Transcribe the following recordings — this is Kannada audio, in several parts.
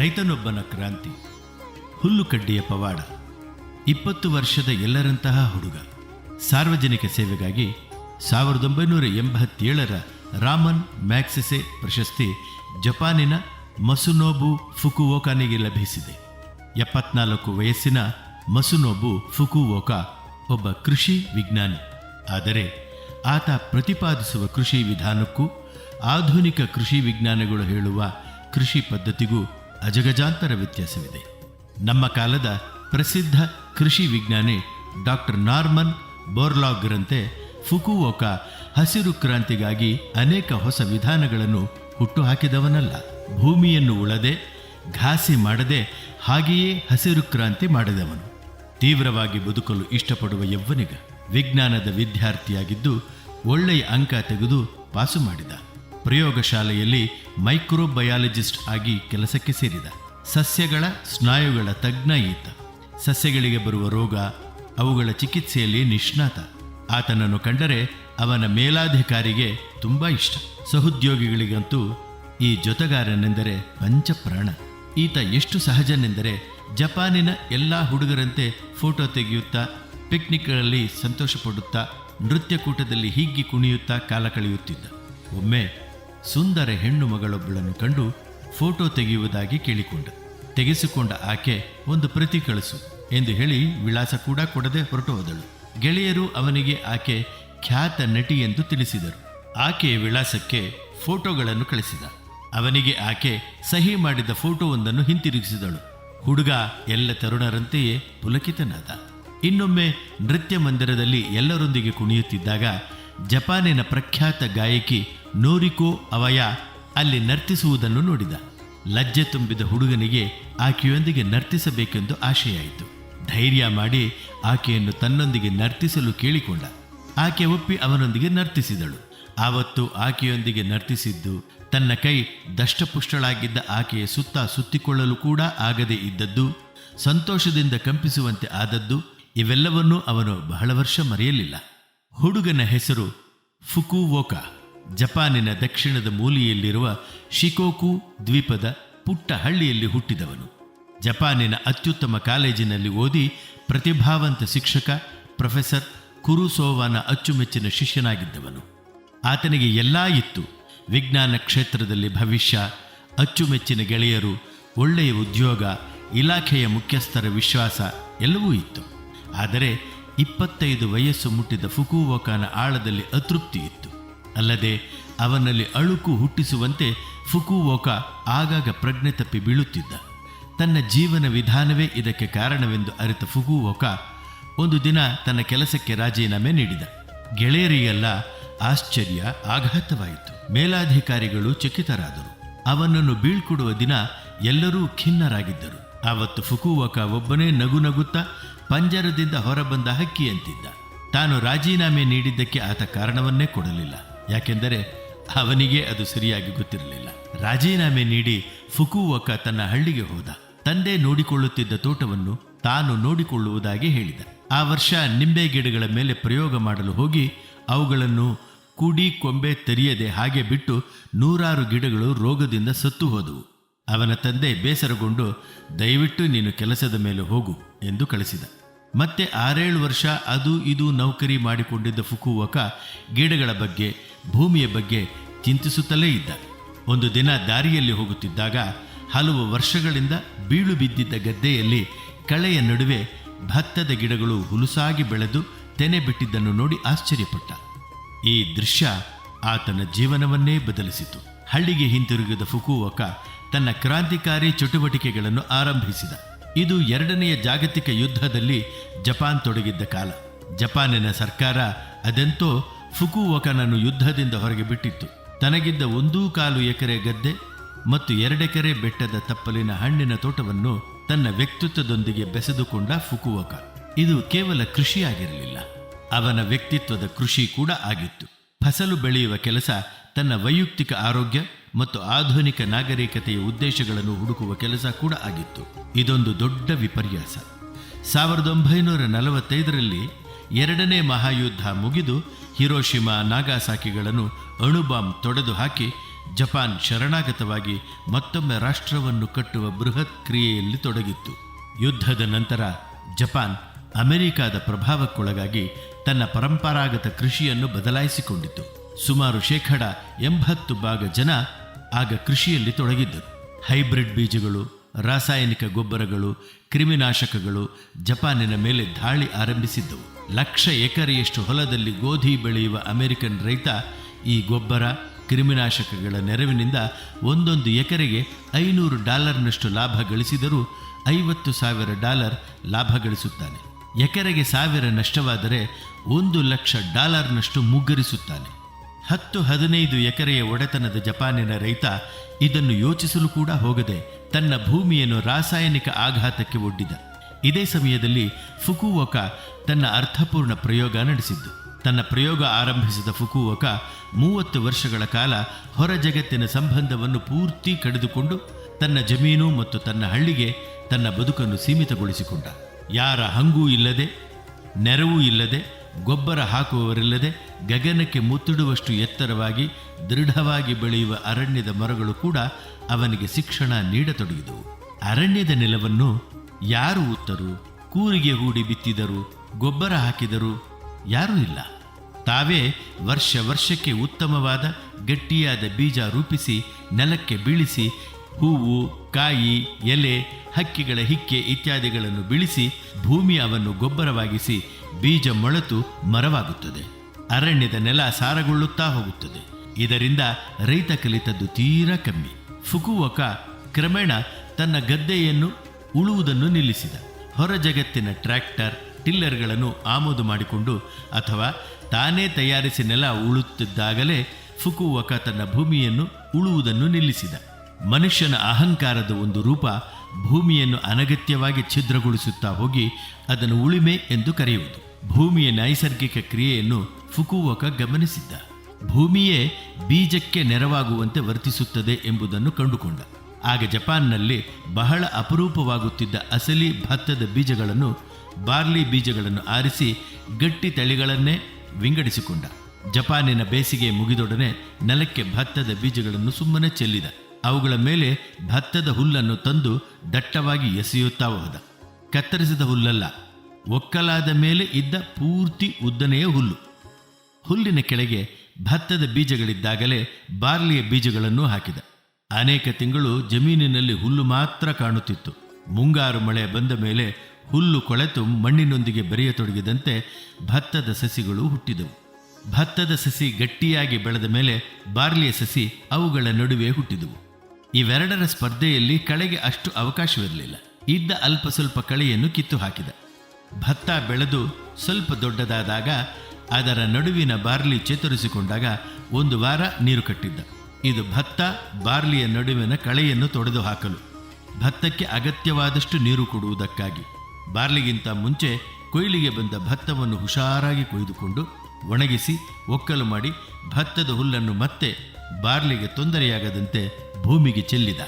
ರೈತನೊಬ್ಬನ ಕ್ರಾಂತಿ, ಹುಲ್ಲುಕಡ್ಡಿಯ ಪವಾಡ, ಇಪ್ಪತ್ತು ವರ್ಷದ ಎಲ್ಲರಂತಹ ಹುಡುಗ. ಸಾರ್ವಜನಿಕ ಸೇವೆಗಾಗಿ ಸಾವಿರದ ಒಂಬೈನೂರ ಎಂಬತ್ತೇಳರ ರಾಮನ್ ಮ್ಯಾಕ್ಸೆಸೆ ಪ್ರಶಸ್ತಿ ಜಪಾನಿನ ಮಸುನೋಬು ಫುಕುವೋಕಾನಿಗೆ ಲಭಿಸಿದೆ. ಎಪ್ಪತ್ನಾಲ್ಕು ವಯಸ್ಸಿನ ಮಸುನೋಬು ಫುಕುವೋಕಾ ಒಬ್ಬ ಕೃಷಿ ವಿಜ್ಞಾನಿ. ಆದರೆ ಆತ ಪ್ರತಿಪಾದಿಸುವ ಕೃಷಿ ವಿಧಾನಕ್ಕೂ ಆಧುನಿಕ ಕೃಷಿ ವಿಜ್ಞಾನಿಗಳು ಹೇಳುವ ಕೃಷಿ ಪದ್ಧತಿಗೂ ಅಜಗಜಾಂತರ ವ್ಯತ್ಯಾಸವಿದೆ. ನಮ್ಮ ಕಾಲದ ಪ್ರಸಿದ್ಧ ಕೃಷಿ ವಿಜ್ಞಾನಿ ಡಾಕ್ಟರ್ ನಾರ್ಮನ್ ಬೋರ್ಲಾಗ್ರಂತೆ ಫುಕುವೋಕಾ ಹಸಿರು ಕ್ರಾಂತಿಗಾಗಿ ಅನೇಕ ಹೊಸ ವಿಧಾನಗಳನ್ನು ಹುಟ್ಟುಹಾಕಿದವನಲ್ಲ. ಭೂಮಿಯನ್ನು ಉಳದೆ, ಘಾಸಿ ಮಾಡದೆ ಹಾಗೆಯೇ ಹಸಿರು ಕ್ರಾಂತಿ ಮಾಡಿದವನು. ತೀವ್ರವಾಗಿ ಬದುಕಲು ಇಷ್ಟಪಡುವ ಯವ್ವನಿಗ ವಿಜ್ಞಾನದ ವಿದ್ಯಾರ್ಥಿಯಾಗಿದ್ದು ಒಳ್ಳೆಯ ಅಂಕ ತೆಗೆದು ಪಾಸು ಮಾಡಿದ. ಪ್ರಯೋಗಶಾಲೆಯಲ್ಲಿ ಮೈಕ್ರೋಬಯಾಲಜಿಸ್ಟ್ ಆಗಿ ಕೆಲಸಕ್ಕೆ ಸೇರಿದ. ಸಸ್ಯಗಳ ಸ್ನಾಯುಗಳ ತಜ್ಞ ಈತ. ಸಸ್ಯಗಳಿಗೆ ಬರುವ ರೋಗ, ಅವುಗಳ ಚಿಕಿತ್ಸೆಯಲ್ಲಿ ನಿಷ್ಣಾತ. ಆತನನ್ನು ಕಂಡರೆ ಅವನ ಮೇಲಾಧಿಕಾರಿಗೆ ತುಂಬಾ ಇಷ್ಟ. ಸಹೋದ್ಯೋಗಿಗಳಿಗಂತೂ ಈ ಜೊತೆಗಾರನೆಂದರೆ ಪಂಚಪ್ರಾಣ. ಈತ ಎಷ್ಟು ಸಹಜನೆಂದರೆ ಜಪಾನಿನ ಎಲ್ಲ ಹುಡುಗರಂತೆ ಫೋಟೋ ತೆಗೆಯುತ್ತಾ, ಪಿಕ್ನಿಕ್ಗಳಲ್ಲಿ ಸಂತೋಷಪಡುತ್ತಾ, ನೃತ್ಯಕೂಟದಲ್ಲಿ ಹಿಗ್ಗಿ ಕುಣಿಯುತ್ತಾ ಕಾಲ ಕಳೆಯುತ್ತಿದ್ದ. ಒಮ್ಮೆ ಸುಂದರ ಹೆಣ್ಣು ಮಗಳೊಬ್ಬಳನ್ನು ಕಂಡು ಫೋಟೋ ತೆಗೆಯುವುದಾಗಿ ಕೇಳಿಕೊಂಡ. ತೆಗೆಸಿಕೊಂಡ ಆಕೆ, ಒಂದು ಪ್ರತಿ ಕಳಿಸು ಎಂದು ಹೇಳಿ ವಿಳಾಸ ಕೂಡ ಕೊಡದೆ ಹೊರಟು ಹೋದಳು. ಗೆಳೆಯರು ಅವನಿಗೆ ಆಕೆ ಖ್ಯಾತ ನಟಿ ಎಂದು ತಿಳಿಸಿದರು. ಆಕೆಯ ವಿಳಾಸಕ್ಕೆ ಫೋಟೋಗಳನ್ನು ಕಳಿಸಿದ. ಅವನಿಗೆ ಆಕೆ ಸಹಿ ಮಾಡಿದ ಫೋಟೋವೊಂದನ್ನು ಹಿಂತಿರುಗಿಸಿದಳು. ಹುಡುಗ ಎಲ್ಲ ತರುಣರಂತೆಯೇ ಪುಲಕಿತನಾದ. ಇನ್ನೊಮ್ಮೆ ನೃತ್ಯ ಮಂದಿರದಲ್ಲಿ ಎಲ್ಲರೊಂದಿಗೆ ಕುಣಿಯುತ್ತಿದ್ದಾಗ ಜಪಾನಿನ ಪ್ರಖ್ಯಾತ ಗಾಯಕಿ ನೋರಿಕೋ ಅವಯ ಅಲ್ಲಿ ನರ್ತಿಸುವುದನ್ನು ನೋಡಿದ. ಲಜ್ಜೆ ತುಂಬಿದ ಹುಡುಗನಿಗೆ ಆಕೆಯೊಂದಿಗೆ ನರ್ತಿಸಬೇಕೆಂದು ಆಶೆಯಾಯಿತು. ಧೈರ್ಯ ಮಾಡಿ ಆಕೆಯನ್ನು ತನ್ನೊಂದಿಗೆ ನರ್ತಿಸಲು ಕೇಳಿಕೊಂಡ. ಆಕೆ ಒಪ್ಪಿ ಅವನೊಂದಿಗೆ ನರ್ತಿಸಿದಳು. ಆವತ್ತು ಆಕೆಯೊಂದಿಗೆ ನರ್ತಿಸಿದ್ದು ತನ್ನ ಕೈ ದಷ್ಟಪುಷ್ಟಳಾಗಿದ್ದ ಆಕೆಯ ಸುತ್ತ ಸುತ್ತಿಕೊಳ್ಳಲು ಕೂಡ ಆಗದೆ ಇದ್ದದ್ದು, ಸಂತೋಷದಿಂದ ಕಂಪಿಸುವಂತೆ ಆದದ್ದು, ಇವೆಲ್ಲವನ್ನೂ ಅವನು ಬಹಳ ವರ್ಷ ಮರೆಯಲಿಲ್ಲ. ಹುಡುಗನ ಹೆಸರು ಫುಕುವೋಕಾ. ಜಪಾನಿನ ದಕ್ಷಿಣದ ಮೂಲೆಯಲ್ಲಿರುವ ಶಿಕೋಕು ದ್ವೀಪದ ಪುಟ್ಟ ಹಳ್ಳಿಯಲ್ಲಿ ಹುಟ್ಟಿದವನು. ಜಪಾನಿನ ಅತ್ಯುತ್ತಮ ಕಾಲೇಜಿನಲ್ಲಿ ಓದಿ ಪ್ರತಿಭಾವಂತ ಶಿಕ್ಷಕ ಪ್ರೊಫೆಸರ್ ಕುರುಸೋವಾನ ಅಚ್ಚುಮೆಚ್ಚಿನ ಶಿಷ್ಯನಾಗಿದ್ದವನು. ಆತನಿಗೆ ಎಲ್ಲ ಇತ್ತು. ವಿಜ್ಞಾನ ಕ್ಷೇತ್ರದಲ್ಲಿ ಭವಿಷ್ಯ, ಅಚ್ಚುಮೆಚ್ಚಿನ ಗೆಳೆಯರು, ಒಳ್ಳೆಯ ಉದ್ಯೋಗ, ಇಲಾಖೆಯ ಮುಖ್ಯಸ್ಥರ ವಿಶ್ವಾಸ ಎಲ್ಲವೂ ಇತ್ತು. ಆದರೆ ಇಪ್ಪತ್ತೈದು ವಯಸ್ಸು ಮುಟ್ಟಿದ ಫುಕುವೋಕಾನ ಆಳದಲ್ಲಿ ಅತೃಪ್ತಿ ಇತ್ತು. ಅಲ್ಲದೆ ಅವನಲ್ಲಿ ಅಳುಕು ಹುಟ್ಟಿಸುವಂತೆ ಫುಕುವೋಕ ಆಗಾಗ ಪ್ರಜ್ಞೆ ತಪ್ಪಿ ಬೀಳುತ್ತಿದ್ದ. ತನ್ನ ಜೀವನ ವಿಧಾನವೇ ಇದಕ್ಕೆ ಕಾರಣವೆಂದು ಅರಿತ ಫುಕುವೋಕ ಒಂದು ದಿನ ತನ್ನ ಕೆಲಸಕ್ಕೆ ರಾಜೀನಾಮೆ ನೀಡಿದ. ಗೆಳೆಯರಿಗೆಲ್ಲ ಆಶ್ಚರ್ಯ, ಆಘಾತವಾಯಿತು. ಮೇಲಾಧಿಕಾರಿಗಳು ಚಕಿತರಾದರು. ಅವನನ್ನು ಬೀಳ್ಕೊಡುವ ದಿನ ಎಲ್ಲರೂ ಖಿನ್ನರಾಗಿದ್ದರು. ಆವತ್ತು ಫುಕುವಕ ಒಬ್ಬನೇ ನಗು ನಗುತ್ತಾ ಪಂಜರದಿಂದ ಹೊರಬಂದ ಹಕ್ಕಿಯಂತಿದ್ದ. ತಾನು ರಾಜೀನಾಮೆ ನೀಡಿದ್ದಕ್ಕೆ ಆತ ಕಾರಣವನ್ನೇ ಕೊಡಲಿಲ್ಲ. ಯಾಕೆಂದರೆ ಅವನಿಗೆ ಅದು ಸರಿಯಾಗಿ ಗೊತ್ತಿರಲಿಲ್ಲ. ರಾಜೀನಾಮೆ ನೀಡಿ ಫುಕುವಕ ತನ್ನ ಹಳ್ಳಿಗೆ ಹೋದ. ತಂದೆ ನೋಡಿಕೊಳ್ಳುತ್ತಿದ್ದ ತೋಟವನ್ನು ತಾನು ನೋಡಿಕೊಳ್ಳುವುದಾಗಿ ಹೇಳಿದ. ಆ ವರ್ಷ ನಿಂಬೆ ಗಿಡಗಳ ಮೇಲೆ ಪ್ರಯೋಗ ಮಾಡಲು ಹೋಗಿ ಅವುಗಳನ್ನು ಕುಡಿ ಕೊಂಬೆ ತೆರೆಯದೆ ಹಾಗೆ ಬಿಟ್ಟು ನೂರಾರು ಗಿಡಗಳು ರೋಗದಿಂದ ಸತ್ತು ಹೋದವು. ಅವನ ತಂದೆ ಬೇಸರಗೊಂಡು, ದಯವಿಟ್ಟು ನೀನು ಕೆಲಸದ ಮೇಲೆ ಹೋಗು ಎಂದು ಕಳಿಸಿದ. ಮತ್ತೆ ಆರೇಳು ವರ್ಷ ಅದು ಇದು ನೌಕರಿ ಮಾಡಿಕೊಂಡಿದ್ದ ಫುಕುವಕ ಗಿಡಗಳ ಬಗ್ಗೆ ಭೂಮಿಯ ಬಗ್ಗೆ ಚಿಂತಿಸುತ್ತಲೇ ಇದ್ದ. ಒಂದು ದಿನ ದಾರಿಯಲ್ಲಿ ಹೋಗುತ್ತಿದ್ದಾಗ ಹಲವು ವರ್ಷಗಳಿಂದ ಬೀಳು ಬಿದ್ದಿದ್ದ ಗದ್ದೆಯಲ್ಲಿ ಕಳೆಯ ನಡುವೆ ಭತ್ತದ ಗಿಡಗಳು ಹುಲುಸಾಗಿ ಬೆಳೆದು ತೆನೆ ಬಿಟ್ಟಿದ್ದನ್ನು ನೋಡಿ ಆಶ್ಚರ್ಯಪಟ್ಟ. ಈ ದೃಶ್ಯ ಆತನ ಜೀವನವನ್ನೇ ಬದಲಿಸಿತು. ಹಳ್ಳಿಗೆ ಹಿಂತಿರುಗಿದ ಫುಕುವಕ ತನ್ನ ಕ್ರಾಂತಿಕಾರಿ ಚಟುವಟಿಕೆಗಳನ್ನು ಆರಂಭಿಸಿದ. ಇದು ಎರಡನೆಯ ಜಾಗತಿಕ ಯುದ್ಧದಲ್ಲಿ ಜಪಾನ್ ತೊಡಗಿದ್ದ ಕಾಲ. ಜಪಾನಿನ ಸರ್ಕಾರ ಅದೆಂತೋ ಫುಕುವಕನನ್ನು ಯುದ್ಧದಿಂದ ಹೊರಗೆ ಬಿಟ್ಟಿತ್ತು. ತನಗಿದ್ದ ಒಂದೂ ಕಾಲು ಎಕರೆ ಗದ್ದೆ ಮತ್ತು ಎರಡೆಕರೆ ಬೆಟ್ಟದ ತಪ್ಪಲಿನ ಹಣ್ಣಿನ ತೋಟವನ್ನು ತನ್ನ ವ್ಯಕ್ತಿತ್ವದೊಂದಿಗೆ ಬೆಸೆದುಕೊಂಡ ಫುಕುವಕ. ಇದು ಕೇವಲ ಕೃಷಿಯಾಗಿರಲಿಲ್ಲ. ಅವನ ವ್ಯಕ್ತಿತ್ವದ ಕೃಷಿ ಕೂಡ ಆಗಿತ್ತು. ಫಸಲು ಬೆಳೆಯುವ ಕೆಲಸ ತನ್ನ ವೈಯಕ್ತಿಕ ಆರೋಗ್ಯ ಮತ್ತು ಆಧುನಿಕ ನಾಗರಿಕತೆಯ ಉದ್ದೇಶಗಳನ್ನು ಹುಡುಕುವ ಕೆಲಸ ಕೂಡ ಆಗಿತ್ತು. ಇದೊಂದು ದೊಡ್ಡ ವಿಪರ್ಯಾಸ. ಸಾವಿರದ ಒಂಬೈನೂರ ನಲವತ್ತೈದರಲ್ಲಿ ಎರಡನೇ ಮಹಾಯುದ್ಧ ಮುಗಿದು ಹಿರೋಶಿಮಾ ನಾಗಾಸಾಕಿಗಳನ್ನು ಅಣುಬಾಂಬ್ ತೊಡೆದು ಹಾಕಿ ಜಪಾನ್ ಶರಣಾಗತವಾಗಿ ಮತ್ತೊಮ್ಮೆ ರಾಷ್ಟ್ರವನ್ನು ಕಟ್ಟುವ ಬೃಹತ್ ಕ್ರಿಯೆಯಲ್ಲಿ ತೊಡಗಿತ್ತು. ಯುದ್ಧದ ನಂತರ ಜಪಾನ್ ಅಮೆರಿಕಾದ ಪ್ರಭಾವಕ್ಕೊಳಗಾಗಿ ತನ್ನ ಪರಂಪರಾಗತ ಕೃಷಿಯನ್ನು ಬದಲಾಯಿಸಿಕೊಂಡಿತು. ಸುಮಾರು ಶೇಕಡ ಎಂಬತ್ತು ಭಾಗ ಜನ ಆಗ ಕೃಷಿಯಲ್ಲಿ ತೊಡಗಿದ್ದರು. ಹೈಬ್ರಿಡ್ ಬೀಜಗಳು, ರಾಸಾಯನಿಕ ಗೊಬ್ಬರಗಳು, ಕ್ರಿಮಿನಾಶಕಗಳು ಜಪಾನಿನ ಮೇಲೆ ದಾಳಿ ಆರಂಭಿಸಿದ್ದವು. ಲಕ್ಷ ಎಕರೆಯಷ್ಟು ಹೊಲದಲ್ಲಿ ಗೋಧಿ ಬೆಳೆಯುವ ಅಮೆರಿಕನ್ ರೈತ ಈ ಗೊಬ್ಬರ ಕ್ರಿಮಿನಾಶಕಗಳ ನೆರವಿನಿಂದ ಒಂದೊಂದು ಎಕರೆಗೆ ಐನೂರು ಡಾಲರ್ನಷ್ಟು ಲಾಭ ಗಳಿಸಿದರೂ ಐವತ್ತು ಸಾವಿರ ಡಾಲರ್ ಲಾಭ ಗಳಿಸುತ್ತಾನೆ. ಎಕರೆಗೆ ಸಾವಿರ ನಷ್ಟವಾದರೆ ಒಂದು ಲಕ್ಷ ಡಾಲರ್ನಷ್ಟು ಮುಗ್ಗರಿಸುತ್ತಾನೆ. ಹತ್ತು ಹದಿನೈದು ಎಕರೆಯ ಒಡೆತನದ ಜಪಾನಿನ ರೈತ ಇದನ್ನು ಯೋಚಿಸಲು ಕೂಡ ಹೋಗದೆ ತನ್ನ ಭೂಮಿಯನ್ನು ರಾಸಾಯನಿಕ ಆಘಾತಕ್ಕೆ ಒಡ್ಡಿದ. ಇದೇ ಸಮಯದಲ್ಲಿ ಫುಕುವೋಕ ತನ್ನ ಅರ್ಥಪೂರ್ಣ ಪ್ರಯೋಗ ನಡೆಸಿದ್ದು. ತನ್ನ ಪ್ರಯೋಗ ಆರಂಭಿಸಿದ ಫುಕುವೋಕ ಮೂವತ್ತು ವರ್ಷಗಳ ಕಾಲ ಹೊರ ಜಗತ್ತಿನ ಸಂಬಂಧವನ್ನು ಪೂರ್ತಿ ಕಡಿದುಕೊಂಡು ತನ್ನ ಜಮೀನು ಮತ್ತು ತನ್ನ ಹಳ್ಳಿಗೆ ತನ್ನ ಬದುಕನ್ನು ಸೀಮಿತಗೊಳಿಸಿಕೊಂಡ. ಯಾರ ಹಂಗೂ ಇಲ್ಲದೆ, ನೆರವೂ ಇಲ್ಲದೆ, ಗೊಬ್ಬರ ಹಾಕುವವರಿಲ್ಲದೆ, ಗಗನಕ್ಕೆ ಮುತ್ತಿಡುವಷ್ಟು ಎತ್ತರವಾಗಿ, ದೃಢವಾಗಿ ಬೆಳೆಯುವ ಅರಣ್ಯದ ಮರಗಳು ಕೂಡ ಅವನಿಗೆ ಶಿಕ್ಷಣ ನೀಡತೊಡಗಿದವು. ಅರಣ್ಯದ ನೆಲವನ್ನು ಯಾರು ಉತ್ತರು? ಕೂರಿಗೆ ಹೂಡಿ ಬಿತ್ತಿದರು ಗೊಬ್ಬರ ಹಾಕಿದರು ಯಾರೂ ಇಲ್ಲ. ತಾವೇ ವರ್ಷ ವರ್ಷಕ್ಕೆ ಉತ್ತಮವಾದ, ಗಟ್ಟಿಯಾದ ಬೀಜ ರೂಪಿಸಿ, ನೆಲಕ್ಕೆ ಬೀಳಿಸಿ, ಹೂವು, ಕಾಯಿ, ಎಲೆ, ಹಕ್ಕಿಗಳ ಹಿಕ್ಕೆ ಇತ್ಯಾದಿಗಳನ್ನು ಬೀಳಿಸಿ, ಭೂಮಿ ಅವನ್ನು ಗೊಬ್ಬರವಾಗಿಸಿ, ಬೀಜ ಮೊಳೆತು ಮರವಾಗುತ್ತದೆ. ಅರಣ್ಯದ ನೆಲ ಸಾರಗೊಳ್ಳುತ್ತಾ ಹೋಗುತ್ತದೆ. ಇದರಿಂದ ರೈತ ಕಲಿತದ್ದು ತೀರಾ ಕಮ್ಮಿ. ಫುಕುವಕ ಕ್ರಮೇಣ ತನ್ನ ಗದ್ದೆಯನ್ನು ಉಳುವುದನ್ನು ನಿಲ್ಲಿಸಿದ. ಹೊರ ಜಗತ್ತಿನ ಟ್ರ್ಯಾಕ್ಟರ್, ಟಿಲ್ಲರ್ಗಳನ್ನು ಆಮದು ಮಾಡಿಕೊಂಡು ಅಥವಾ ತಾನೇ ತಯಾರಿಸಿ ನೆಲ ಉಳುತ್ತಿದ್ದಾಗಲೇ ಫುಕುವಕ ತನ್ನ ಭೂಮಿಯನ್ನು ಉಳುವುದನ್ನು ನಿಲ್ಲಿಸಿದ. ಮನುಷ್ಯನ ಅಹಂಕಾರದ ಒಂದು ರೂಪ ಭೂಮಿಯನ್ನು ಅನಗತ್ಯವಾಗಿ ಛಿದ್ರಗೊಳಿಸುತ್ತಾ ಹೋಗಿ ಅದನ್ನು ಉಳಿಮೆ ಎಂದು ಕರೆಯುವುದು. ಭೂಮಿಯ ನೈಸರ್ಗಿಕ ಕ್ರಿಯೆಯನ್ನು ಫುಕುವಕ ಗಮನಿಸಿದ್ದ. ಭೂಮಿಯೇ ಬೀಜಕ್ಕೆ ನೆರವಾಗುವಂತೆ ವರ್ತಿಸುತ್ತದೆ ಎಂಬುದನ್ನು ಕಂಡುಕೊಂಡ. ಆಗ ಜಪಾನ್ನಲ್ಲಿ ಬಹಳ ಅಪರೂಪವಾಗುತ್ತಿದ್ದ ಅಸಲಿ ಭತ್ತದ ಬೀಜಗಳನ್ನು, ಬಾರ್ಲಿ ಬೀಜಗಳನ್ನು ಆರಿಸಿ ಗಟ್ಟಿ ತಳಿಗಳನ್ನೇ ವಿಂಗಡಿಸಿಕೊಂಡ. ಜಪಾನಿನ ಬೇಸಿಗೆ ಮುಗಿದೊಡನೆ ನೆಲಕ್ಕೆ ಭತ್ತದ ಬೀಜಗಳನ್ನು ಸುಮ್ಮನೆ ಚೆಲ್ಲಿದ. ಅವುಗಳ ಮೇಲೆ ಭತ್ತದ ಹುಲ್ಲನ್ನು ತಂದು ದಟ್ಟವಾಗಿ ಎಸೆಯುತ್ತಾ ಹೋದ. ಕತ್ತರಿಸಿದ ಹುಲ್ಲಲ್ಲ, ಒಕ್ಕಲಾದ ಮೇಲೆ ಇದ್ದ ಪೂರ್ತಿ ಉದ್ದನೆಯ ಹುಲ್ಲು. ಹುಲ್ಲಿನ ಕೆಳಗೆ ಭತ್ತದ ಬೀಜಗಳಿದ್ದಾಗಲೇ ಬಾರ್ಲಿಯ ಬೀಜಗಳನ್ನು ಹಾಕಿದ. ಅನೇಕ ತಿಂಗಳು ಜಮೀನಿನಲ್ಲಿ ಹುಲ್ಲು ಮಾತ್ರ ಕಾಣುತ್ತಿತ್ತು. ಮುಂಗಾರು ಮಳೆ ಬಂದ ಮೇಲೆ ಹುಲ್ಲು ಕೊಳೆತು ಮಣ್ಣಿನೊಂದಿಗೆ ಬೆರೆಯತೊಡಗಿದಂತೆ ಭತ್ತದ ಸಸಿಗಳು ಹುಟ್ಟಿದವು. ಭತ್ತದ ಸಸಿ ಗಟ್ಟಿಯಾಗಿ ಬೆಳೆದ ಮೇಲೆ ಬಾರ್ಲಿಯ ಸಸಿ ಅವುಗಳ ನಡುವೆ ಹುಟ್ಟಿದವು. ಇವೆರಡರ ಸ್ಪರ್ಧೆಯಲ್ಲಿ ಕಳೆಗೆ ಅಷ್ಟು ಅವಕಾಶವಿರಲಿಲ್ಲ. ಇದ್ದ ಅಲ್ಪ ಸ್ವಲ್ಪ ಕಳೆಯನ್ನು ಕಿತ್ತು ಹಾಕಿದ. ಭತ್ತ ಬೆಳೆದು ಸ್ವಲ್ಪ ದೊಡ್ಡದಾದಾಗ ಅದರ ನಡುವಿನ ಬಾರ್ಲಿ ಚೇತರಿಸಿಕೊಂಡಾಗ ಒಂದು ವಾರ ನೀರು ಕಟ್ಟಿದ್ದ. ಇದು ಭತ್ತ ಬಾರ್ಲಿಯ ನಡುವಿನ ಕಳೆಯನ್ನು ತೊಡೆದು ಹಾಕಲು. ಭತ್ತಕ್ಕೆ ಅಗತ್ಯವಾದಷ್ಟು ನೀರು ಕೊಡುವುದಕ್ಕಾಗಿ. ಬಾರ್ಲಿಗಿಂತ ಮುಂಚೆ ಕೊಯ್ಲಿಗೆ ಬಂದ ಭತ್ತವನ್ನು ಹುಷಾರಾಗಿ ಕೊಯ್ದುಕೊಂಡು ಒಣಗಿಸಿ ಒಕ್ಕಲು ಮಾಡಿ ಭತ್ತದ ಹುಲ್ಲನ್ನು ಮತ್ತೆ ಬಾರ್ಲಿಗೆ ತೊಂದರೆಯಾಗದಂತೆ ಭೂಮಿಗೆ ಚೆಲ್ಲಿದ.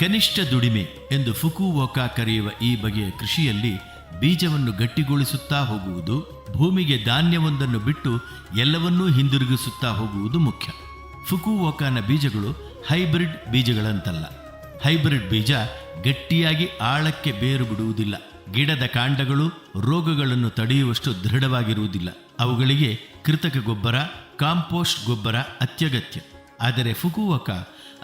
ಕನಿಷ್ಠ ದುಡಿಮೆ ಎಂದು ಫುಕುವೋಕಾ ಕರೆಯುವ ಈ ಬಗೆಯ ಕೃಷಿಯಲ್ಲಿ ಬೀಜವನ್ನು ಗಟ್ಟಿಗೊಳಿಸುತ್ತಾ ಹೋಗುವುದು ಭೂಮಿಗೆ ಧಾನ್ಯವೊಂದನ್ನು ಬಿಟ್ಟು ಎಲ್ಲವನ್ನೂ ಹಿಂದಿರುಗಿಸುತ್ತಾ ಹೋಗುವುದು ಮುಖ್ಯ. ಫುಕುವೋಕಾನ ಬೀಜಗಳು ಹೈಬ್ರಿಡ್ ಬೀಜಗಳಂತಲ್ಲ. ಹೈಬ್ರಿಡ್ ಬೀಜ ಗಟ್ಟಿಯಾಗಿ ಆಳಕ್ಕೆ ಬೇರು ಬಿಡುವುದಿಲ್ಲ ಗಿಡದ ಕಾಂಡಗಳು ರೋಗಗಳನ್ನು ತಡೆಯುವಷ್ಟು ದೃಢವಾಗಿರುವುದಿಲ್ಲ. ಅವುಗಳಿಗೆ ಕೃತಕ ಗೊಬ್ಬರ, ಕಾಂಪೋಸ್ಟ್ ಗೊಬ್ಬರ ಅತ್ಯಗತ್ಯ. ಆದರೆ ಫುಕುವಕ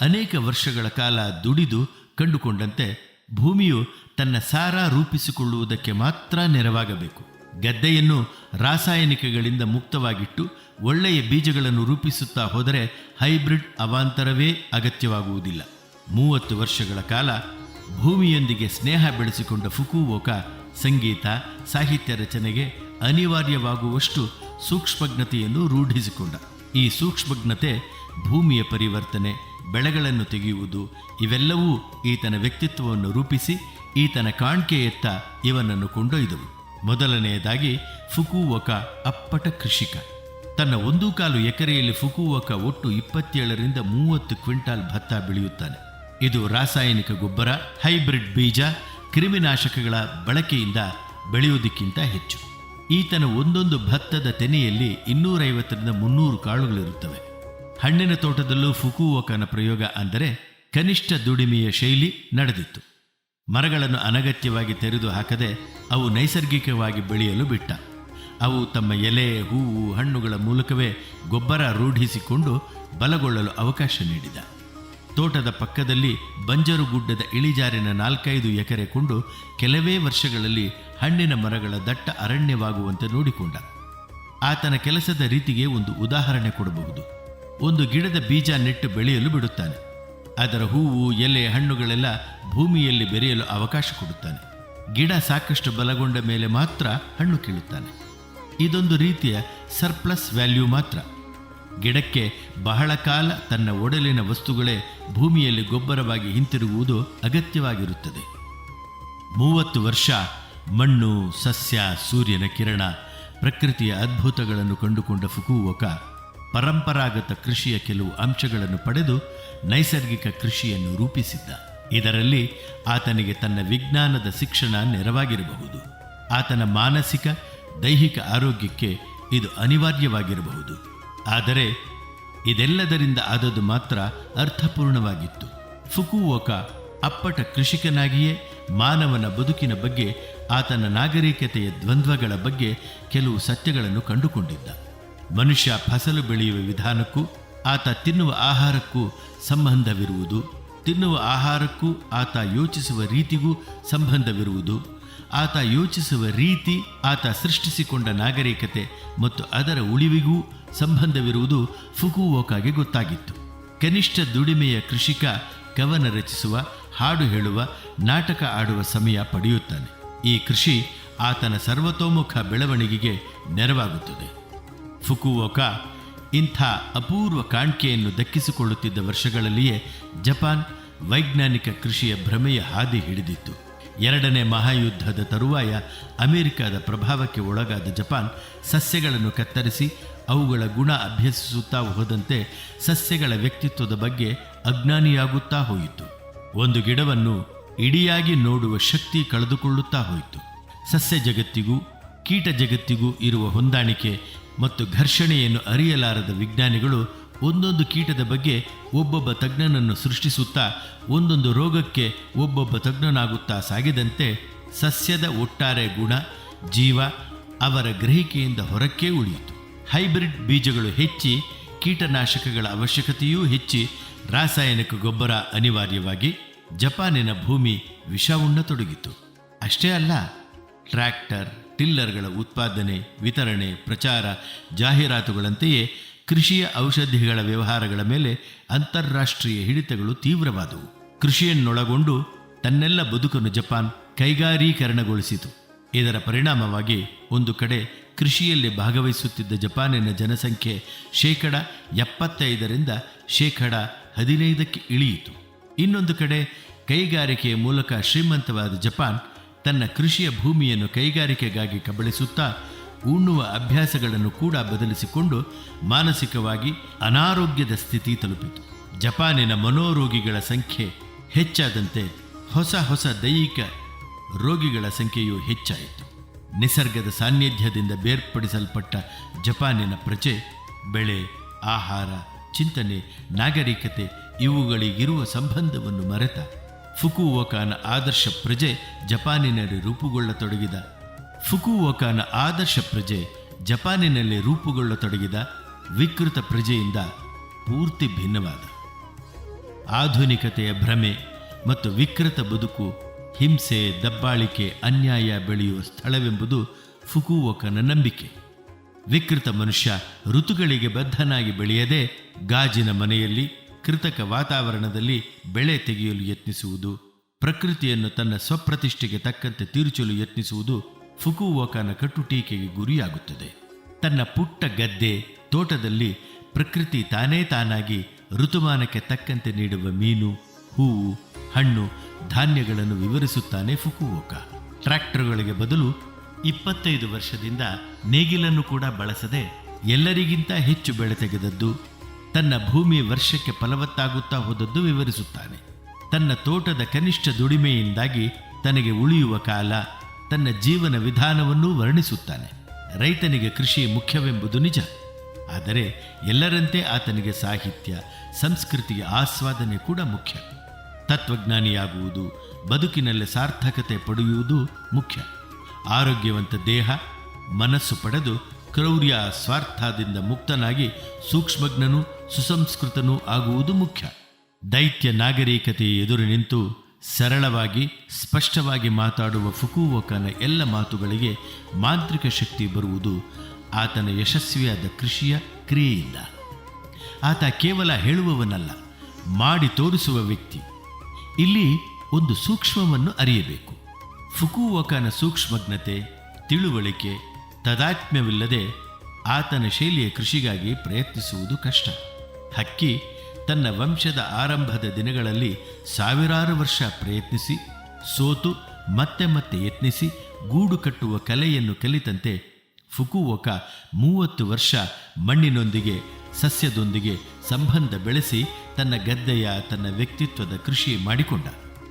ಅನೇಕ ವರ್ಷಗಳ ಕಾಲ ದುಡಿದು ಕಂಡುಕೊಂಡಂತೆ ಭೂಮಿಯು ತನ್ನ ಸಾರ ರೂಪಿಸಿಕೊಳ್ಳುವುದಕ್ಕೆ ಮಾತ್ರ ನೆರವಾಗಬೇಕು. ಗದ್ದೆಯನ್ನು ರಾಸಾಯನಿಕಗಳಿಂದ ಮುಕ್ತವಾಗಿಟ್ಟು ಒಳ್ಳೆಯ ಬೀಜಗಳನ್ನು ರೂಪಿಸುತ್ತಾ ಹೋದರೆ ಹೈಬ್ರಿಡ್ ಅವಾಂತರವೇ ಅಗತ್ಯವಾಗುವುದಿಲ್ಲ. ಮೂವತ್ತು ವರ್ಷಗಳ ಕಾಲ ಭೂಮಿಯೊಂದಿಗೆ ಸ್ನೇಹ ಬೆಳೆಸಿಕೊಂಡ ಫುಕುವೋಕ ಸಂಗೀತ, ಸಾಹಿತ್ಯ ರಚನೆಗೆ ಅನಿವಾರ್ಯವಾಗುವಷ್ಟು ಸೂಕ್ಷ್ಮಜ್ಞತೆಯನ್ನು ರೂಢಿಸಿಕೊಂಡ. ಈ ಸೂಕ್ಷ್ಮಜ್ಞತೆ ಭೂಮಿಯ ಪರಿವರ್ತನೆ, ಬೆಳೆಗಳನ್ನು ತೆಗೆಯುವುದು, ಇವೆಲ್ಲವೂ ಈತನ ವ್ಯಕ್ತಿತ್ವವನ್ನು ರೂಪಿಸಿ ಈತನ ಕಾಣ್ಕೆಯತ್ತ ಇವನನ್ನು ಕೊಂಡೊಯ್ದವು. ಮೊದಲನೆಯದಾಗಿ ಫುಕುವೋಕ ಅಪ್ಪಟ ಕೃಷಿಕ. ತನ್ನ ಒಂದು ಕಾಲು ಎಕರೆಯಲ್ಲಿ ಫುಕುವಕ ಒಟ್ಟು ಇಪ್ಪತ್ತೇಳರಿಂದ ಮೂವತ್ತು ಕ್ವಿಂಟಾಲ್ ಭತ್ತ ಬೆಳೆಯುತ್ತಾನೆ. ಇದು ರಾಸಾಯನಿಕ ಗೊಬ್ಬರ, ಹೈಬ್ರಿಡ್ ಬೀಜ, ಕ್ರಿಮಿನಾಶಕಗಳ ಬಳಕೆಯಿಂದ ಬೆಳೆಯುವುದಕ್ಕಿಂತ ಹೆಚ್ಚು. ಈತನ ಒಂದೊಂದು ಭತ್ತದ ತೆನೆಯಲ್ಲಿ ಇನ್ನೂರೈವತ್ತರಿಂದ ಮುನ್ನೂರು ಕಾಳುಗಳಿರುತ್ತವೆ. ಹಣ್ಣಿನ ತೋಟದಲ್ಲೂ ಫುಕುವಕನ ಪ್ರಯೋಗ ಅಂದರೆ ಕನಿಷ್ಠ ದುಡಿಮೆಯ ಶೈಲಿ ನಡೆದಿತ್ತು. ಮರಗಳನ್ನು ಅನಗತ್ಯವಾಗಿ ತೆರೆದು ಹಾಕದೆ ಅವು ನೈಸರ್ಗಿಕವಾಗಿ ಬೆಳೆಯಲು ಬಿಟ್ಟ. ಅವು ತಮ್ಮ ಎಲೆ, ಹೂವು, ಹಣ್ಣುಗಳ ಮೂಲಕವೇ ಗೊಬ್ಬರ ರೂಢಿಸಿಕೊಂಡು ಬಲಗೊಳ್ಳಲು ಅವಕಾಶ ನೀಡಿದ. ತೋಟದ ಪಕ್ಕದಲ್ಲಿ ಬಂಜರು ಗುಡ್ಡದ ಇಳಿಜಾರಿನ ನಾಲ್ಕೈದು ಎಕರೆ ಕೊಂಡು ಕೆಲವೇ ವರ್ಷಗಳಲ್ಲಿ ಹಣ್ಣಿನ ಮರಗಳ ದಟ್ಟ ಅರಣ್ಯವಾಗುವಂತೆ ನೋಡಿಕೊಂಡ. ಆತನ ಕೆಲಸದ ರೀತಿಗೆ ಒಂದು ಉದಾಹರಣೆ ಕೊಡಬಹುದು. ಒಂದು ಗಿಡದ ಬೀಜ ನೆಟ್ಟು ಬೆಳೆಯಲು ಬಿಡುತ್ತಾನೆ. ಅದರ ಹೂವು, ಎಲೆ, ಹಣ್ಣುಗಳೆಲ್ಲ ಭೂಮಿಯಲ್ಲಿ ಬೆರೆಯಲು ಅವಕಾಶ ಕೊಡುತ್ತಾನೆ. ಗಿಡ ಸಾಕಷ್ಟು ಬಲಗೊಂಡ ಮೇಲೆ ಮಾತ್ರ ಹಣ್ಣು ಕೀಳುತ್ತಾನೆ. ಇದೊಂದು ರೀತಿಯ ಸರ್ಪ್ಲಸ್ ವ್ಯಾಲ್ಯೂ ಮಾತ್ರ. ಗಿಡಕ್ಕೆ ಬಹಳ ಕಾಲ ತನ್ನ ಒಡಲಿನ ವಸ್ತುಗಳೇ ಭೂಮಿಯಲ್ಲಿ ಗೊಬ್ಬರವಾಗಿ ಹಿಂತಿರುಗುವುದು ಅಗತ್ಯವಾಗಿರುತ್ತದೆ. ಮೂವತ್ತು ವರ್ಷ ಮಣ್ಣು, ಸಸ್ಯ, ಸೂರ್ಯನ ಕಿರಣ, ಪ್ರಕೃತಿಯ ಅದ್ಭುತಗಳನ್ನು ಕಂಡುಕೊಂಡ ಫುಕುವೊಕ, ಪರಂಪರಾಗತ ಕೃಷಿಯ ಕೆಲವು ಅಂಶಗಳನ್ನು ಪಡೆದು ನೈಸರ್ಗಿಕ ಕೃಷಿಯನ್ನು ರೂಪಿಸಿದ್ದ. ಇದರಲ್ಲಿ ಆತನಿಗೆ ತನ್ನ ವಿಜ್ಞಾನದ ಶಿಕ್ಷಣ ನೆರವಾಗಿರಬಹುದು. ಆತನ ಮಾನಸಿಕ ದೈಹಿಕ ಆರೋಗ್ಯಕ್ಕೆ ಇದು ಅನಿವಾರ್ಯವಾಗಿರಬಹುದು. ಆದರೆ ಇದೆಲ್ಲದರಿಂದ ಆದದ್ದು ಮಾತ್ರ ಅರ್ಥಪೂರ್ಣವಾಗಿತ್ತು. ಫುಕುವೋಕ ಅಪ್ಪಟ ಕೃಷಿಕನಾಗಿಯೇ ಮಾನವನ ಬದುಕಿನ ಬಗ್ಗೆ, ಆತನ ನಾಗರಿಕತೆಯ ದ್ವಂದ್ವಗಳ ಬಗ್ಗೆ ಕೆಲವು ಸತ್ಯಗಳನ್ನು ಕಂಡುಕೊಂಡಿದ್ದ. ಮನುಷ್ಯ ಫಸಲು ಬೆಳೆಯುವ ವಿಧಾನಕ್ಕೂ, ಆತ ತಿನ್ನುವ ಆಹಾರಕ್ಕೂ ಸಂಬಂಧವಿರುವುದು, ತಿನ್ನುವ ಆಹಾರಕ್ಕೂ ಆತ ಯೋಚಿಸುವ ರೀತಿಗೂ ಸಂಬಂಧವಿರುವುದು. ಆತ ಯೋಚಿಸುವ ರೀತಿ ಆತ ಸೃಷ್ಟಿಸಿಕೊಂಡ ನಾಗರಿಕತೆ ಮತ್ತು ಅದರ ಉಳಿವಿಗೂ ಸಂಬಂಧವಿರುವುದು ಫುಕುವೋಕಾಗೆ ಗೊತ್ತಾಗಿತ್ತು. ಕನಿಷ್ಠ ದುಡಿಮೆಯ ಕೃಷಿಕ ಕವನ ರಚಿಸುವ, ಹಾಡು ಹೇಳುವ, ನಾಟಕ ಆಡುವ ಸಮಯ ಪಡೆಯುತ್ತಾನೆ. ಈ ಕೃಷಿ ಆತನ ಸರ್ವತೋಮುಖ ಬೆಳವಣಿಗೆಗೆ ನೆರವಾಗುತ್ತದೆ. ಫುಕುವೋಕ ಇಂಥ ಅಪೂರ್ವ ಕಾಣ್ಕೆಯನ್ನು ದಕ್ಕಿಸಿಕೊಳ್ಳುತ್ತಿದ್ದ ವರ್ಷಗಳಲ್ಲಿಯೇ ಜಪಾನ್ ವೈಜ್ಞಾನಿಕ ಕೃಷಿಯ ಭ್ರಮೆಯ ಹಾದಿ ಹಿಡಿದಿತ್ತು. ಎರಡನೇ ಮಹಾಯುದ್ಧದ ತರುವಾಯ ಅಮೆರಿಕದ ಪ್ರಭಾವಕ್ಕೆ ಒಳಗಾದ ಜಪಾನ್ ಸಸ್ಯಗಳನ್ನು ಕತ್ತರಿಸಿ ಅವುಗಳ ಗುಣ ಅಭ್ಯಸಿಸುತ್ತಾ ಹೋದಂತೆ ಸಸ್ಯಗಳ ವ್ಯಕ್ತಿತ್ವದ ಬಗ್ಗೆ ಅಜ್ಞಾನಿಯಾಗುತ್ತಾ ಹೋಯಿತು. ಒಂದು ಗಿಡವನ್ನು ಇಡಿಯಾಗಿ ನೋಡುವ ಶಕ್ತಿ ಕಳೆದುಕೊಳ್ಳುತ್ತಾ ಹೋಯಿತು. ಸಸ್ಯ ಜಗತ್ತಿಗೂ, ಕೀಟ ಜಗತ್ತಿಗೂ ಇರುವ ಹೊಂದಾಣಿಕೆ ಮತ್ತು ಘರ್ಷಣೆಯನ್ನು ಅರಿಯಲಾರದ ವಿಜ್ಞಾನಿಗಳು ಒಂದೊಂದು ಕೀಟದ ಬಗ್ಗೆ ಒಬ್ಬೊಬ್ಬ ತಜ್ಞನನ್ನು ಸೃಷ್ಟಿಸುತ್ತಾ, ಒಂದೊಂದು ರೋಗಕ್ಕೆ ಒಬ್ಬೊಬ್ಬ ತಜ್ಞನಾಗುತ್ತಾ ಸಾಗಿದಂತೆ ಸಸ್ಯದ ಒಟ್ಟಾರೆ ಗುಣ, ಜೀವ, ಅವರ ಗ್ರಹಿಕೆಯಿಂದ ಹೊರಕ್ಕೆ ಉಳಿಯಿತು. ಹೈಬ್ರಿಡ್ ಬೀಜಗಳು ಹೆಚ್ಚಿ, ಕೀಟನಾಶಕಗಳ ಅವಶ್ಯಕತೆಯೂ ಹೆಚ್ಚಿ, ರಾಸಾಯನಿಕ ಗೊಬ್ಬರ ಅನಿವಾರ್ಯವಾಗಿ ಜಪಾನಿನ ಭೂಮಿ ವಿಷ ಉಣ್ಣತೊಡಗಿತು ಅಷ್ಟೇ ಅಲ್ಲ, ಟ್ರ್ಯಾಕ್ಟರ್, ಟಿಲ್ಲರ್ಗಳ ಉತ್ಪಾದನೆ, ವಿತರಣೆ, ಪ್ರಚಾರ, ಜಾಹೀರಾತುಗಳಂತೆಯೇ ಕೃಷಿಯ ಔಷಧಿಗಳ ವ್ಯವಹಾರಗಳ ಮೇಲೆ ಅಂತಾರಾಷ್ಟ್ರೀಯ ಹಿಡಿತಗಳು ತೀವ್ರವಾದವು. ಕೃಷಿಯನ್ನೊಳಗೊಂಡು ತನ್ನೆಲ್ಲ ಬದುಕನ್ನು ಜಪಾನ್ ಕೈಗಾರೀಕರಣಗೊಳಿಸಿತು. ಇದರ ಪರಿಣಾಮವಾಗಿ ಒಂದು ಕಡೆ ಕೃಷಿಯಲ್ಲಿ ಭಾಗವಹಿಸುತ್ತಿದ್ದ ಜಪಾನಿನ ಜನಸಂಖ್ಯೆ ಶೇಕಡ ಎಪ್ಪತ್ತೈದರಿಂದ ಶೇಕಡ ಹದಿನೈದಕ್ಕೆ ಇಳಿಯಿತು. ಇನ್ನೊಂದು ಕಡೆ ಕೈಗಾರಿಕೆಯ ಮೂಲಕ ಶ್ರೀಮಂತವಾದ ಜಪಾನ್ ತನ್ನ ಕೃಷಿಯ ಭೂಮಿಯನ್ನು ಕೈಗಾರಿಕೆಗಾಗಿ ಕಬಳಿಸುತ್ತಾ ಉಣ್ಣುವ ಅಭ್ಯಾಸಗಳನ್ನು ಕೂಡ ಬದಲಿಸಿಕೊಂಡು ಮಾನಸಿಕವಾಗಿ ಅನಾರೋಗ್ಯದ ಸ್ಥಿತಿ ತಲುಪಿತು. ಜಪಾನಿನ ಮನೋರೋಗಿಗಳ ಸಂಖ್ಯೆ ಹೆಚ್ಚಾದಂತೆ ಹೊಸ ಹೊಸ ದೈಹಿಕ ರೋಗಿಗಳ ಸಂಖ್ಯೆಯು ಹೆಚ್ಚಾಯಿತು. ನಿಸರ್ಗದ ಸಾನ್ನಿಧ್ಯದಿಂದ ಬೇರ್ಪಡಿಸಲ್ಪಟ್ಟ ಜಪಾನಿನ ಪ್ರಜೆ, ಬೆಳೆ, ಆಹಾರ, ಚಿಂತನೆ, ನಾಗರಿಕತೆ ಇವುಗಳಿಗಿರುವ ಸಂಬಂಧವನ್ನು ಮರೆತ ಫುಕುವೋಕಾನ ಆದರ್ಶ ಪ್ರಜೆ ಜಪಾನಿನಲ್ಲಿ ರೂಪುಗೊಳ್ಳತೊಡಗಿದ ಫುಕುವೋಕಾನ ಆದರ್ಶ ಪ್ರಜೆ ಜಪಾನಿನಲ್ಲಿ ರೂಪುಗೊಳ್ಳತೊಡಗಿದ ವಿಕೃತ ಪ್ರಜೆಯಿಂದ ಪೂರ್ತಿ ಭಿನ್ನವಾದ. ಆಧುನಿಕತೆಯ ಭ್ರಮೆ ಮತ್ತು ವಿಕೃತ ಬದುಕು, ಹಿಂಸೆ, ದಬ್ಬಾಳಿಕೆ, ಅನ್ಯಾಯ ಬೆಳೆಯುವ ಸ್ಥಳವೆಂಬುದು ಫುಕುವೋಕನ ನಂಬಿಕೆ. ವಿಕೃತ ಮನುಷ್ಯ ಋತುಗಳಿಗೆ ಬದ್ಧನಾಗಿ ಬೆಳೆಯದೆ ಗಾಜಿನ ಮನೆಯಲ್ಲಿ, ಕೃತಕ ವಾತಾವರಣದಲ್ಲಿ ಬೆಳೆ ತೆಗೆಯಲು ಯತ್ನಿಸುವುದು, ಪ್ರಕೃತಿಯನ್ನು ತನ್ನ ಸ್ವಪ್ರತಿಷ್ಠೆಗೆ ತಕ್ಕಂತೆ ತಿರುಚಲು ಯತ್ನಿಸುವುದು ಫುಕುವೋಕನ ಕಟ್ಟುಟೀಕೆಗೆ ಗುರಿಯಾಗುತ್ತದೆ. ತನ್ನ ಪುಟ್ಟ ಗದ್ದೆ ತೋಟದಲ್ಲಿ ಪ್ರಕೃತಿ ತಾನೇ ತಾನಾಗಿ ಋತುಮಾನಕ್ಕೆ ತಕ್ಕಂತೆ ನೀಡುವ ಮೀನು, ಹೂವು, ಹಣ್ಣು, ಧಾನ್ಯಗಳನ್ನು ವಿವರಿಸುತ್ತಾನೆ ಫುಕುವೋಕ. ಟ್ರ್ಯಾಕ್ಟರ್ಗಳಿಗೆ ಬದಲು ಇಪ್ಪತ್ತೈದು ವರ್ಷದಿಂದ ನೇಗಿಲನ್ನು ಕೂಡ ಬಳಸದೆ ಎಲ್ಲರಿಗಿಂತ ಹೆಚ್ಚು ಬೆಳೆ ತೆಗೆದದ್ದು, ತನ್ನ ಭೂಮಿ ವರ್ಷಕ್ಕೆ ಫಲವತ್ತಾಗುತ್ತಾ ಹೋದದ್ದು ವಿವರಿಸುತ್ತಾನೆ. ತನ್ನ ತೋಟದ ಕನಿಷ್ಠ ದುಡಿಮೆಯಿಂದಾಗಿ ತನಗೆ ಉಳಿಯುವ ಕಾಲ ತನ್ನ ಜೀವನ ವಿಧಾನವನ್ನೂ ವರ್ಣಿಸುತ್ತಾನೆ. ರೈತನಿಗೆ ಕೃಷಿ ಮುಖ್ಯವೆಂಬುದು ನಿಜ. ಆದರೆ ಎಲ್ಲರಂತೆ ಆತನಿಗೆ ಸಾಹಿತ್ಯ ಸಂಸ್ಕೃತಿಯ ಆಸ್ವಾದನೆ ಕೂಡ ಮುಖ್ಯ. ತತ್ವಜ್ಞಾನಿಯಾಗುವುದು, ಬದುಕಿನಲ್ಲಿ ಸಾರ್ಥಕತೆ ಪಡೆಯುವುದು ಮುಖ್ಯ. ಆರೋಗ್ಯವಂತ ದೇಹ, ಮನಸ್ಸು ಪಡೆದು ಕ್ರೌರ್ಯ ಸ್ವಾರ್ಥದಿಂದ ಮುಕ್ತನಾಗಿ ಸೂಕ್ಷ್ಮಜ್ಞನೂ ಸುಸಂಸ್ಕೃತನೂ ಆಗುವುದು ಮುಖ್ಯ. ದೈತ್ಯ ನಾಗರಿಕತೆ ಎದುರು ನಿಂತು ಸರಳವಾಗಿ, ಸ್ಪಷ್ಟವಾಗಿ ಮಾತಾಡುವ ಫುಕುವೋಕನ ಎಲ್ಲ ಮಾತುಗಳಿಗೆ ಮಾಂತ್ರಿಕ ಶಕ್ತಿ ಬರುವುದು ಆತನ ಯಶಸ್ವಿಯಾದ ಕೃಷಿಯ ಕ್ರಿಯೆಯಿಂದ. ಆತ ಕೇವಲ ಹೇಳುವವನಲ್ಲ, ಮಾಡಿ ತೋರಿಸುವ ವ್ಯಕ್ತಿ. ಇಲ್ಲಿ ಒಂದು ಸೂಕ್ಷ್ಮವನ್ನು ಅರಿಯಬೇಕು. ಫುಕುವೋಕನ ಸೂಕ್ಷ್ಮಜ್ಞತೆ, ತಿಳುವಳಿಕೆ, ತದಾತ್ಮ್ಯವಿಲ್ಲದೆ ಆತನ ಶೈಲಿಯ ಕೃಷಿಗಾಗಿ ಪ್ರಯತ್ನಿಸುವುದು ಕಷ್ಟ. ಹಕ್ಕಿ ತನ್ನ ವಂಶದ ಆರಂಭದ ದಿನಗಳಲ್ಲಿ ಸಾವಿರಾರು ವರ್ಷ ಪ್ರಯತ್ನಿಸಿ, ಸೋತು, ಮತ್ತೆ ಮತ್ತೆ ಯತ್ನಿಸಿ, ಗೂಡು ಕಟ್ಟುವ ಕಲೆಯನ್ನು ಕಲಿತಂತೆ ಫುಕುವೋಕ ಮೂವತ್ತು ವರ್ಷ ಮಣ್ಣಿನೊಂದಿಗೆ, ಸಸ್ಯದೊಂದಿಗೆ ಸಂಬಂಧ ಬೆಳೆಸಿ ತನ್ನ ಗದ್ದೆಯ ತನ್ನ ವ್ಯಕ್ತಿತ್ವದ ಕೃಷಿ ಮಾಡಿಕೊಂಡ.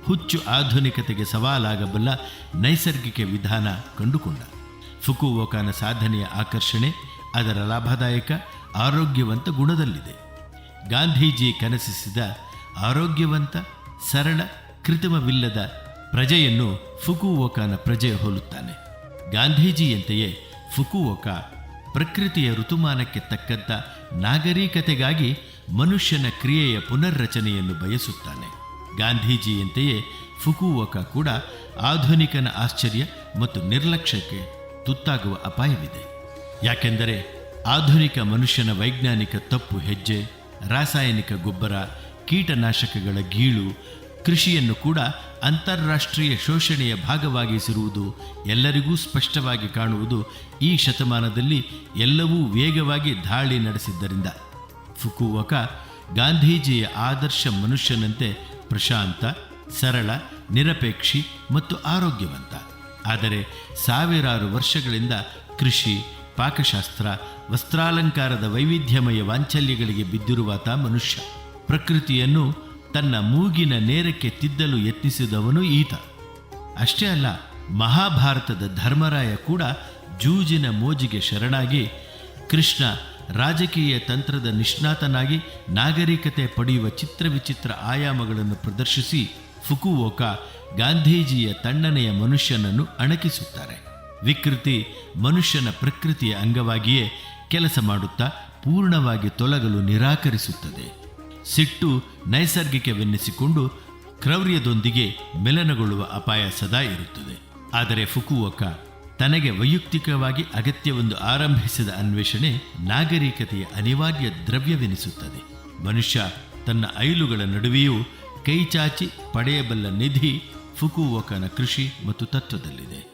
ಹುಚ್ಚು ಆಧುನಿಕತೆಗೆ ಸವಾಲಾಗಬಲ್ಲ ನೈಸರ್ಗಿಕ ವಿಧಾನ ಕಂಡುಕೊಂಡ. ಫುಕುವೋಕನ ಸಾಧನೆಯ ಆಕರ್ಷಣೆ ಅದರ ಲಾಭದಾಯಕ, ಆರೋಗ್ಯವಂತ ಗುಣದಲ್ಲಿದೆ. ಗಾಂಧೀಜಿ ಕನಸಿಸಿದ ಆರೋಗ್ಯವಂತ, ಸರಳ, ಕೃತಮವಿಲ್ಲದ ಪ್ರಜೆಯನ್ನು ಫುಕುವೋಕನ ಪ್ರಜೆ ಹೋಲುತ್ತಾನೆ. ಗಾಂಧೀಜಿಯಂತೆಯೇ ಫುಕುವೋಕ ಪ್ರಕೃತಿಯ ಋತುಮಾನಕ್ಕೆ ತಕ್ಕಂಥ ನಾಗರಿಕತೆಗಾಗಿ ಮನುಷ್ಯನ ಕ್ರಿಯೆಯ ಪುನರ್ರಚನೆಯನ್ನು ಬಯಸುತ್ತಾನೆ. ಗಾಂಧೀಜಿಯಂತೆಯೇ ಫುಕುವೋಕ ಕೂಡ ಆಧುನಿಕನ ಆಶ್ಚರ್ಯ ಮತ್ತು ನಿರ್ಲಕ್ಷ್ಯಕ್ಕೆ ತುತ್ತಾಗುವ ಅಪಾಯವಿದೆ. ಯಾಕೆಂದರೆ ಆಧುನಿಕ ಮನುಷ್ಯನ ವೈಜ್ಞಾನಿಕ ತಪ್ಪು ಹೆಜ್ಜೆ ರಾಸಾಯನಿಕ ಗೊಬ್ಬರ, ಕೀಟನಾಶಕಗಳ ಗೀಳು, ಕೃಷಿಯನ್ನು ಕೂಡ ಅಂತಾರಾಷ್ಟ್ರೀಯ ಶೋಷಣೆಯ ಭಾಗವಾಗಿಸಿರುವುದು ಎಲ್ಲರಿಗೂ ಸ್ಪಷ್ಟವಾಗಿ ಕಾಣುವುದು ಈ ಶತಮಾನದಲ್ಲಿ ಎಲ್ಲವೂ ವೇಗವಾಗಿ ದಾಳಿ ನಡೆಸಿದ್ದರಿಂದ. ಫುಕುವಕ ಗಾಂಧೀಜಿಯ ಆದರ್ಶ ಮನುಷ್ಯನಂತೆ ಪ್ರಶಾಂತ, ಸರಳ, ನಿರಪೇಕ್ಷಿ ಮತ್ತು ಆರೋಗ್ಯವಂತ. ಆದರೆ ಸಾವಿರಾರು ವರ್ಷಗಳಿಂದ ಕೃಷಿ ಪಾಕಶಾಸ್ತ್ರ, ವಸ್ತ್ರಾಲಂಕಾರದ ವೈವಿಧ್ಯಮಯ ವಾಂಚಲ್ಯಗಳಿಗೆ ಬಿದ್ದಿರುವಾತ ಮನುಷ್ಯ. ಪ್ರಕೃತಿಯನ್ನು ತನ್ನ ಮೂಗಿನ ನೇರಕ್ಕೆ ತಿದ್ದಲು ಯತ್ನಿಸಿದವನು ಈತ. ಅಷ್ಟೇ ಅಲ್ಲ, ಮಹಾಭಾರತದ ಧರ್ಮರಾಯ ಕೂಡ ಜೂಜಿನ ಮೋಜಿಗೆ ಶರಣಾಗಿ ಕೃಷ್ಣ ರಾಜಕೀಯ ತಂತ್ರದ ನಿಷ್ಣಾತನಾಗಿ ನಾಗರಿಕತೆ ಪಡೆಯುವ ಚಿತ್ರವಿಚಿತ್ರ ಆಯಾಮಗಳನ್ನು ಪ್ರದರ್ಶಿಸಿ ಫುಕುವೋಕ ಗಾಂಧೀಜಿಯ ತಣ್ಣನೆಯ ಮನುಷ್ಯನನ್ನು ಅಣಕಿಸುತ್ತಾರೆ. ವಿಕೃತಿ ಮನುಷ್ಯನ ಪ್ರಕೃತಿಯ ಅಂಗವಾಗಿಯೇ ಕೆಲಸ ಮಾಡುತ್ತಾ ಪೂರ್ಣವಾಗಿ ತೊಲಗಲು ನಿರಾಕರಿಸುತ್ತದೆ. ಸಿಟ್ಟು ನೈಸರ್ಗಿಕವೆನ್ನಿಸಿಕೊಂಡು ಕ್ರೌರ್ಯದೊಂದಿಗೆ ಮೆಲನಗೊಳ್ಳುವ ಅಪಾಯ ಸದಾ ಇರುತ್ತದೆ. ಆದರೆ ಫುಕುವಕ ತನಗೆ ವೈಯಕ್ತಿಕವಾಗಿ ಅಗತ್ಯವೊಂದು ಆರಂಭಿಸಿದ ಅನ್ವೇಷಣೆ ನಾಗರಿಕತೆಯ ಅನಿವಾರ್ಯ ದ್ರವ್ಯವೆನಿಸುತ್ತದೆ. ಮನುಷ್ಯ ತನ್ನ ಐಲುಗಳ ನಡುವೆಯೂ ಕೈಚಾಚಿ ಪಡೆಯಬಲ್ಲ ನಿಧಿ ಫುಕುವಕನ ಕೃಷಿ ಮತ್ತು ತತ್ವದಲ್ಲಿದೆ.